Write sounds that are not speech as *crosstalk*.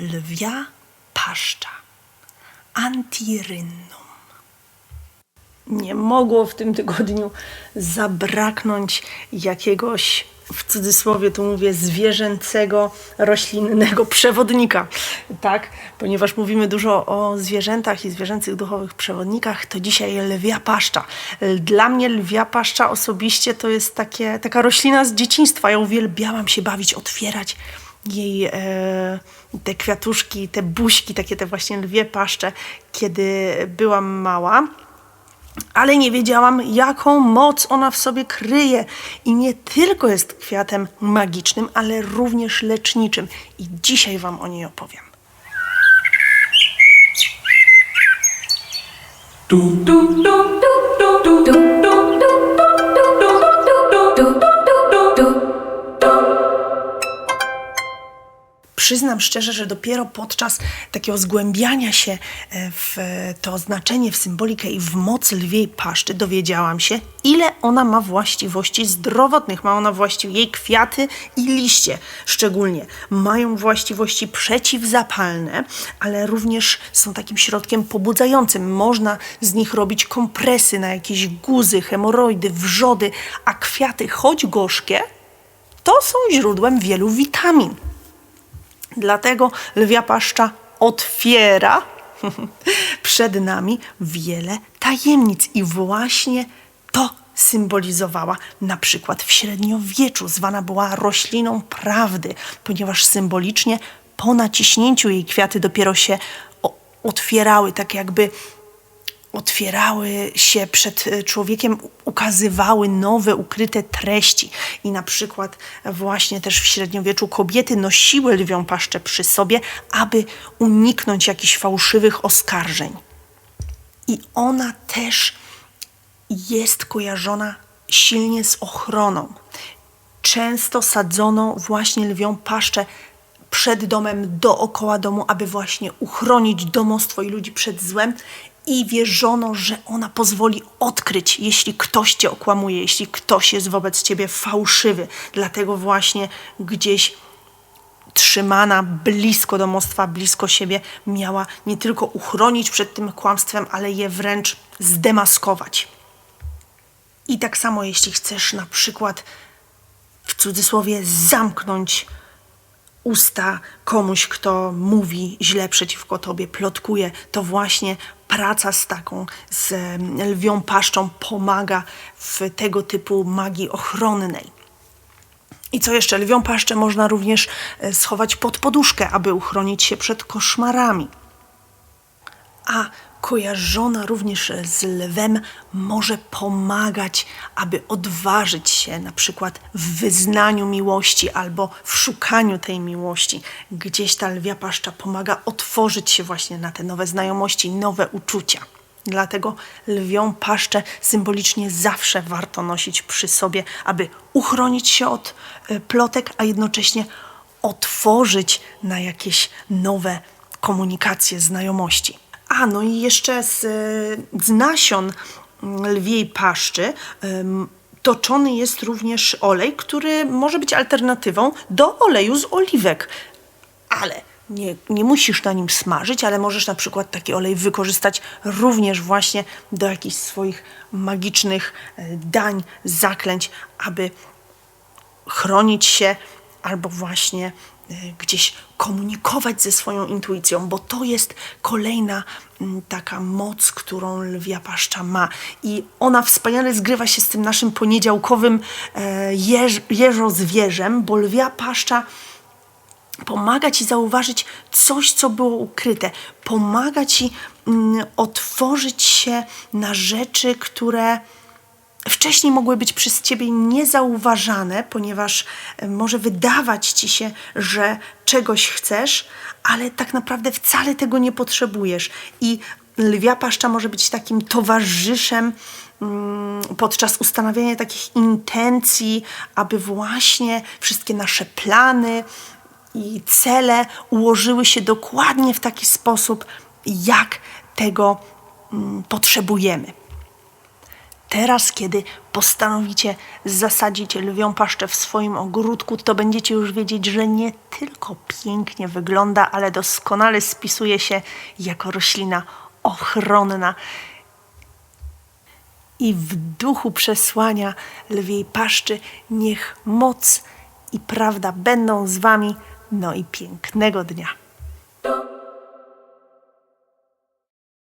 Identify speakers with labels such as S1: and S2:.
S1: lwia paszcza Antirynnum. Nie mogło w tym tygodniu zabraknąć jakiegoś, w cudzysłowie tu mówię, zwierzęcego, roślinnego przewodnika. Tak, ponieważ mówimy dużo o zwierzętach i zwierzęcych duchowych przewodnikach, to dzisiaj lwia paszcza. Dla mnie lwia paszcza osobiście to jest takie, taka roślina z dzieciństwa. Ja uwielbiałam się bawić, otwierać jej e, te kwiatuszki, te buźki, takie te właśnie lwie paszcze, kiedy byłam mała. Ale nie wiedziałam, jaką moc ona w sobie kryje. I nie tylko jest kwiatem magicznym, ale również leczniczym. I dzisiaj Wam o niej opowiem. Przyznam szczerze, że dopiero podczas takiego zgłębiania się e, w to znaczenie, w symbolikę i w moc lwiej paszczy dowiedziałam się, ile ona ma właściwości zdrowotnych. Ma ona właściwości, jej kwiaty i liście szczególnie mają właściwości przeciwzapalne, ale również są takim środkiem pobudzającym. Można z nich robić kompresy na jakieś guzy, hemoroidy, wrzody, a kwiaty, choć gorzkie, to są źródłem wielu witamin. Dlatego lwia paszcza otwiera *laughs* przed nami wiele tajemnic i właśnie to symbolizowała na przykład w średniowieczu. Zwana była rośliną prawdy, ponieważ symbolicznie po naciśnięciu jej kwiaty dopiero się otwierały, tak jakby otwierały się przed e, człowiekiem, ukazywały nowe, ukryte treści. I na przykład właśnie też w średniowieczu kobiety nosiły lwią paszczę przy sobie, aby uniknąć jakichś fałszywych oskarżeń. I ona też jest kojarzona silnie z ochroną. Często sadzono właśnie lwią paszczę przed domem, dookoła domu, aby właśnie uchronić domostwo i ludzi przed złem i wierzono, że ona pozwoli odkryć, jeśli ktoś cię okłamuje, jeśli ktoś jest wobec ciebie fałszywy. Dlatego właśnie gdzieś trzymana blisko domostwa, blisko siebie, miała nie tylko uchronić przed tym kłamstwem, ale je wręcz zdemaskować. I tak samo, jeśli chcesz na przykład w cudzysłowie zamknąć usta komuś, kto mówi źle przeciwko tobie, plotkuje, to właśnie praca z taką, z lwią paszczą pomaga w tego typu magii ochronnej. I co jeszcze? Lwią paszczę można również e, schować pod poduszkę, aby uchronić się przed koszmarami. A kojarzona również z lwem może pomagać, aby odważyć się na przykład w wyznaniu miłości albo w szukaniu tej miłości. Gdzieś ta lwia paszcza pomaga otworzyć się właśnie na te nowe znajomości, nowe uczucia. Dlatego lwią paszczę symbolicznie zawsze warto nosić przy sobie, aby uchronić się od e, plotek, a jednocześnie otworzyć na jakieś nowe komunikacje, znajomości. No i jeszcze z, z nasion lwiej paszczy toczony jest również olej, który może być alternatywą do oleju z oliwek. Ale nie, nie musisz na nim smażyć, ale możesz na przykład taki olej wykorzystać również właśnie do jakichś swoich magicznych e, dań, zaklęć, aby chronić się albo właśnie gdzieś komunikować ze swoją intuicją, bo to jest kolejna mm, taka moc, którą lwia paszcza ma. I ona wspaniale zgrywa się z tym naszym poniedziałkowym e, jeż, bo lwia paszcza pomaga ci zauważyć coś, co było ukryte. Pomaga ci mm, otworzyć się na rzeczy, które wcześniej mogły być przez ciebie niezauważane, ponieważ e, może wydawać ci się, że czegoś chcesz, ale tak naprawdę wcale tego nie potrzebujesz. I lwia paszcza może być takim towarzyszem mm, podczas ustanawiania takich intencji, aby właśnie wszystkie nasze plany i cele ułożyły się dokładnie w taki sposób, jak tego mm, potrzebujemy. Teraz, kiedy postanowicie zasadzić lwią paszczę w swoim ogródku, to będziecie już wiedzieć, że nie tylko pięknie wygląda, ale doskonale spisuje się jako roślina ochronna. I w duchu przesłania lwiej paszczy niech moc i prawda będą z wami. No i pięknego dnia.